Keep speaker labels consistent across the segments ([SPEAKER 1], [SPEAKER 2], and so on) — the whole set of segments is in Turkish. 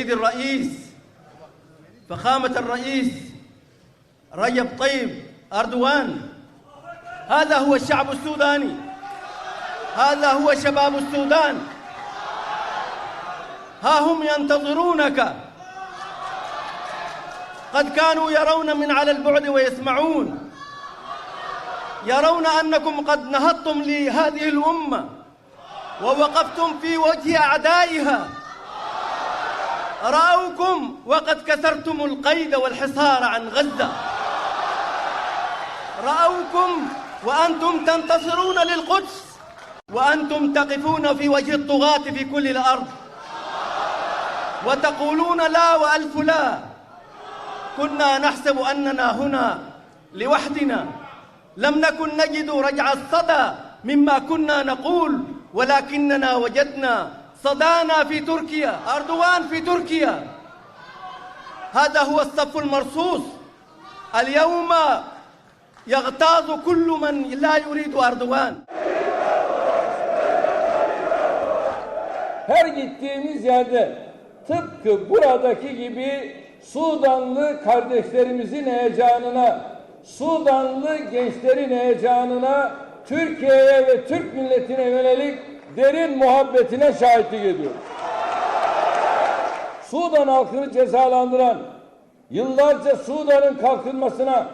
[SPEAKER 1] سيدي الرئيس فخامة الرئيس رجب طيب أردوان هذا هو الشعب السوداني هذا هو شباب السودان. ها هم ينتظرونك. قد كانوا يرون من على البعد ويسمعون. يرون أنكم قد نهضتم لهذه الأمة ووقفتم في وجه أعدائها. رأوكم وقد كسرتم القيد والحصار عن غزة. رأوكم وأنتم تنتصرون للقدس وأنتم تقفون في وجه الطغاة في كل الأرض. وتقولون لا وألف لا. كنا نحسب أننا هنا لوحدنا. لم نكن نجد رجع الصدى مما كنا نقول ولكننا وجدنا صدانا في تركيا أردوان في تركيا هذا هو الصف المرصوص اليوم يغتاظ كل من لا يريد أردوان
[SPEAKER 2] Her gittiğimiz yerde tıpkı buradaki gibi Sudanlı kardeşlerimizin heyecanına, Sudanlı gençlerin heyecanına, Türkiye'ye ve Türk milletine yönelik derin muhabbetine şahitlik ediyoruz. Sudan halkını cezalandıran, yıllarca Sudan'ın kalkınmasına,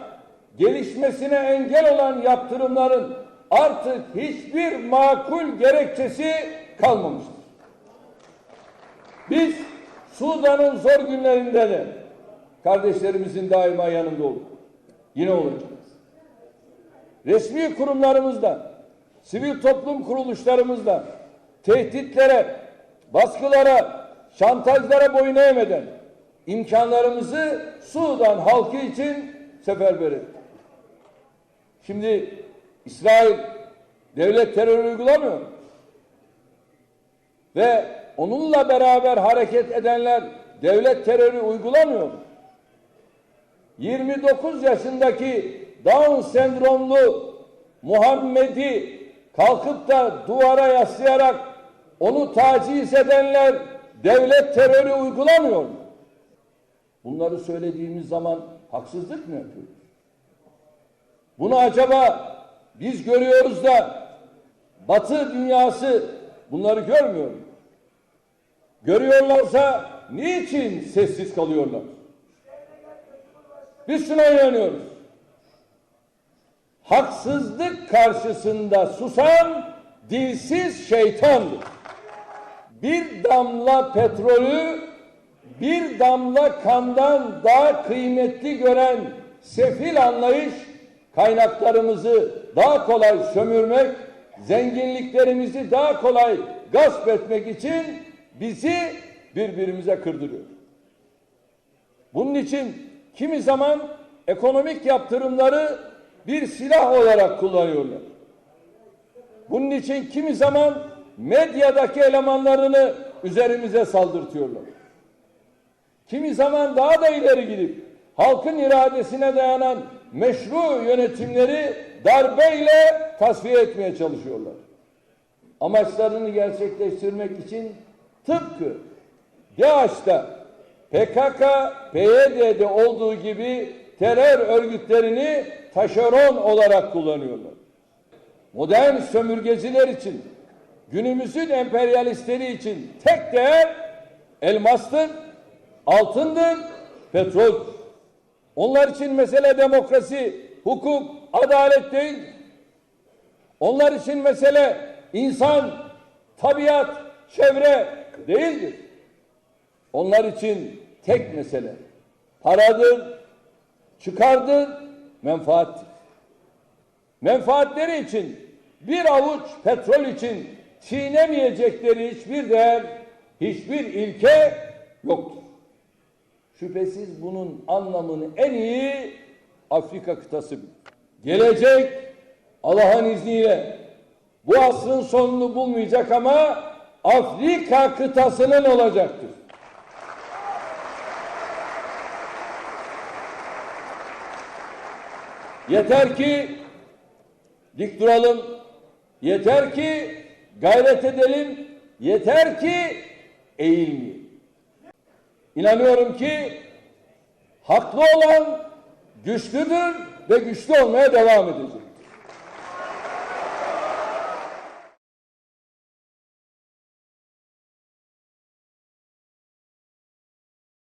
[SPEAKER 2] gelişmesine engel olan yaptırımların artık hiçbir makul gerekçesi kalmamıştır. Biz Sudan'ın zor günlerinde de kardeşlerimizin daima yanında olduk. Yine olacağız. Resmi kurumlarımızda, sivil toplum kuruluşlarımızda tehditlere, baskılara, şantajlara boyun eğmeden imkanlarımızı Sudan halkı için seferber ettik. Şimdi İsrail devlet terörü uygulamıyor. Ve onunla beraber hareket edenler devlet terörü uygulamıyor. 29 yaşındaki Down sendromlu Muhammed'i kalkıp da duvara yaslayarak onu taciz edenler devlet terörü uygulamıyor. Bunları söylediğimiz zaman haksızlık mı yapıyoruz? Bunu acaba biz görüyoruz da Batı dünyası bunları görmüyor mu? Görüyorlarsa niçin sessiz kalıyorlar? Biz şuna inanıyoruz. Haksızlık karşısında susan dilsiz şeytandır. Bir damla petrolü bir damla kandan daha kıymetli gören sefil anlayış kaynaklarımızı daha kolay sömürmek, zenginliklerimizi daha kolay gasp etmek için bizi birbirimize kırdırıyor. Bunun için kimi zaman ekonomik yaptırımları bir silah olarak kullanıyorlar. Bunun için kimi zaman medyadaki elemanlarını üzerimize saldırtıyorlar. Kimi zaman daha da ileri gidip halkın iradesine dayanan meşru yönetimleri darbeyle tasfiye etmeye çalışıyorlar. Amaçlarını gerçekleştirmek için tıpkı DAEŞ'ta PKK, PYD'de olduğu gibi terör örgütlerini taşeron olarak kullanıyorlar. Modern sömürgeciler için, günümüzün emperyalistleri için tek değer elmastır, altındır, petrol. Onlar için mesele demokrasi, hukuk, adalet değil. Onlar için mesele insan, tabiat, çevre değildir. Onlar için tek mesele paradır, çıkardır, menfaattir. Menfaatleri için bir avuç petrol için çiğnemeyecekleri hiçbir değer, hiçbir ilke yoktur. Şüphesiz bunun anlamını en iyi Afrika kıtası bilir. Gelecek Allah'ın izniyle bu asrın sonunu bulmayacak ama Afrika kıtasının olacaktır. Yeter ki dik duralım. Yeter ki gayret edelim. Yeter ki eğilmeyelim. İnanıyorum ki haklı olan güçlüdür ve güçlü olmaya devam edecek.